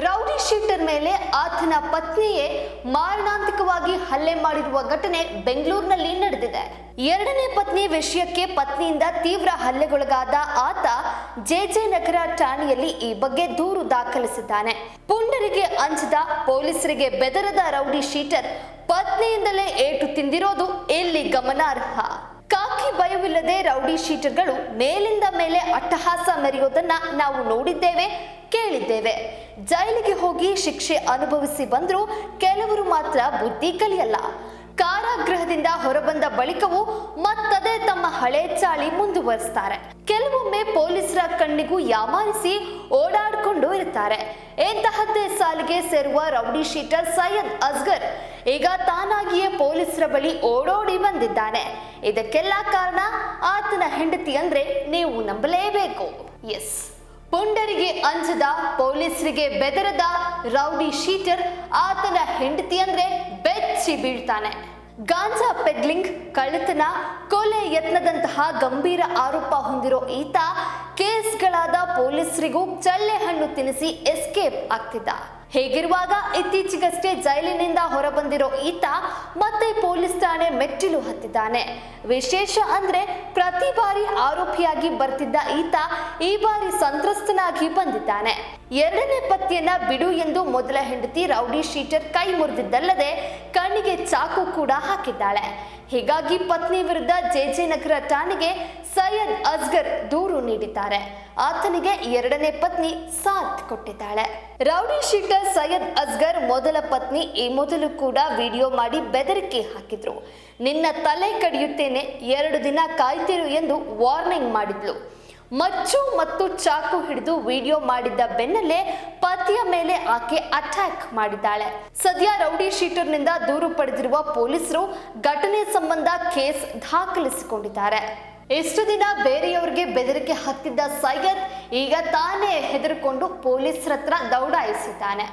Rowdy sheeter ಮೇಲೆ ಆತನ ಪತ್ನಿಯೇ ಮಾರಣಾಂತಿಕವಾಗಿ ಹಲ್ಲೆ ಮಾಡಿರುವ ಘಟನೆ ಬೆಂಗಳೂರಿನಲ್ಲಿ ನಡೆದಿದೆ. ಎರಡನೇ ಪತ್ನಿ ವಿಷಯಕ್ಕೆ ಪತ್ನಿಯಿಂದ ತೀವ್ರ ಹಲ್ಲೆಗೊಳಗಾದ ಆತ ಜೆಜೆ ನಗರ ಠಾಣೆಯಲ್ಲಿ ಈ ಬಗ್ಗೆ ದೂರು ದಾಖಲಿಸಿದ್ದಾನೆ. ಪುಂಡರಿಗೆ ಅಂಜದ ಪೊಲೀಸರಿಗೆ ಬೆದರದ ರೌಡಿ ಶೀಟರ್ ಪತ್ನಿಯಿಂದಲೇ ಏಟು ತಿಂದಿರೋದು ಇಲ್ಲಿ ಗಮನಾರ್ಹ. ಭಯವಿಲ್ಲದೆ ರೌಡಿ ಶೀಟರ್ಗಳು ಮೇಲಿಂದ ಮೇಲೆ ಅಟ್ಟಹಾಸ ಮೆರೆಯೋದನ್ನ ನಾವು ನೋಡಿದ್ದೇವೆ, ಕೇಳಿದ್ದೇವೆ. ಜೈಲಿಗೆ ಹೋಗಿ ಶಿಕ್ಷೆ ಅನುಭವಿಸಿ ಬಂದರೂ ಕೆಲವರು ಮಾತ್ರ ಬುದ್ಧಿ ಕಲಿಯಲ್ಲ. ಕಾರಾಗೃಹದಿಂದ ಹೊರಬಂದ ಬಳಿಕವೂ ಮತ್ತದೇ ತಮ್ಮ ಹಳೆ ಚಾಳಿ ಮುಂದುವರಿಸ್ತಾರೆ. ಕೆಲವೊಮ್ಮೆ ಪೊಲೀಸರ ಕಣ್ಣಿಗೂ ಯಾಮಾರಿಸಿ ಓಡಾಡಿಕೊಂಡು ಇರ್ತಾರೆ ಎಂತಹದ್ದೇ ಸಾಲಿಗೆ ಸೇರುವ ರೌಡಿ ಶೀಟರ್ ಸೈಯದ್ ಅಸ್ಗರ್ ಈಗ ತಾನಾಗಿಯೇ ಪೊಲೀಸರ ಬಳಿ ಓಡೋಡಿ ಬಂದಿದ್ದಾನೆ. ಇದಕ್ಕೆಲ್ಲ ಕಾರಣ ಆತನ ಹೆಂಡತಿ ಅಂದ್ರೆ ನೀವು ನಂಬಲೇಬೇಕು. ಎಸ್ ಪುಂಡರಿಗೆ ಅಂಜದ, ಪೊಲೀಸರಿಗೆ ಬೆದರದ ರೌಡಿ ಶೀಟರ್ ಆತನ ಹೆಂಡತಿ ಅಂದ್ರೆ ಬೆಚ್ಚಿ ಬೀಳ್ತಾನೆ. ಗಾಂಜಾ ಪೆಡ್ಲಿಂಗ್ ಕಳ್ಳತನ, ಕೊಲೆ ಯತ್ನದಂತಹ ಗಂಭೀರ ಆರೋಪ ಹೊಂದಿರೋ ಈತ ಕೇಸ್ಗಳಾದ ಪೊಲೀಸರಿಗೂ ಚಳ್ಳೆ ಹಣ್ಣು ತಿನ್ನಿಸಿ ಎಸ್ಕೇಪ್ ಆಗ್ತಿದ್ದ. ಹೇಗಿರುವಾಗ ಇತ್ತೀಚೆಗಷ್ಟೇ ಜೈಲಿನಿಂದ ಹೊರಬಂದಿರೋ ಈತ ಮತ್ತೆ ಪೊಲೀಸ್ ಠಾಣೆ ಮೆಟ್ಟಿಲು ಹತ್ತಿದ್ದಾನೆ. ವಿಶೇಷ ಅಂದ್ರೆ ಪ್ರತಿ ಬಾರಿ ಆರೋಪಿಯಾಗಿ ಬರ್ತಿದ್ದ ಈತ ಈ ಬಾರಿ ಸಂತ್ರಸ್ತನಾಗಿ ಬಂದಿದ್ದಾನೆ. ಎರಡನೇ ಪತಿಯನ್ನ ಬಿಡು ಎಂದು ಮೊದಲ ಹೆಂಡತಿ ರೌಡಿ ಶೀಟರ್ ಕೈ ಮುರಿದಿದ್ದಲ್ಲದೆ ಕಣ್ಣಿಗೆ ಚಾಕು ಕೂಡ ಹಾಕಿದ್ದಾಳೆ. ಹೀಗಾಗಿ ಪತ್ನಿ ವಿರುದ್ಧ ಜೆಜೆ ನಗರ ಠಾಣೆಗೆ ಸೈಯದ್ ಅಸ್ಗರ್ ದೂರು ನೀಡಿದ್ದಾರೆ. ಆತನಿಗೆ ಎರಡನೇ ಪತ್ನಿ ಸಾಥ್ ಕೊಟ್ಟಿದ್ದಾಳೆ. ರೌಡಿ ಶೀಟರ್ ಸೈಯದ್ ಅಸ್ಗರ್ ಮೊದಲ ಪತ್ನಿ ಈ ಮೊದಲು ಕೂಡ ವಿಡಿಯೋ ಮಾಡಿ ಬೆದರಿಕೆ ಹಾಕಿದ್ರು. ನಿನ್ನ ತಲೆ ಕಡಿಯುತ್ತೇನೆ, ಎರಡು ದಿನ ಕಾಯ್ತಿರು ಎಂದು ವಾರ್ನಿಂಗ್ ಮಾಡಿದ್ಲು. ಮಚ್ಚು ಮತ್ತು ಚಾಕು ಹಿಡಿದು ವಿಡಿಯೋ ಮಾಡಿದ್ದ ಬೆನ್ನಲ್ಲೇ ಪತಿಯ ಮೇಲೆ ಆಕೆ ಅಟ್ಯಾಕ್ ಮಾಡಿದ್ದಾಳೆ. ಸದ್ಯ ರೌಡಿ ಶೀಟರ್ನಿಂದ ದೂರು ಪಡೆದಿರುವ ಪೊಲೀಸರು ಘಟನೆ ಸಂಬಂಧ ಕೇಸ್ ದಾಖಲಿಸಿಕೊಂಡಿದ್ದಾರೆ. ಎಷ್ಟು ದಿನ ಬೇರೆಯವರಿಗೆ ಬೆದರಿಕೆ ಹತ್ತಿದ್ದ ಸೈಯದ್ ಈಗ ತಾನೇ ಹೆದರಿಕೊಂಡು ಪೊಲೀಸರ ಹತ್ರ ದೌಡಾಯಿಸಿದ್ದಾನೆ.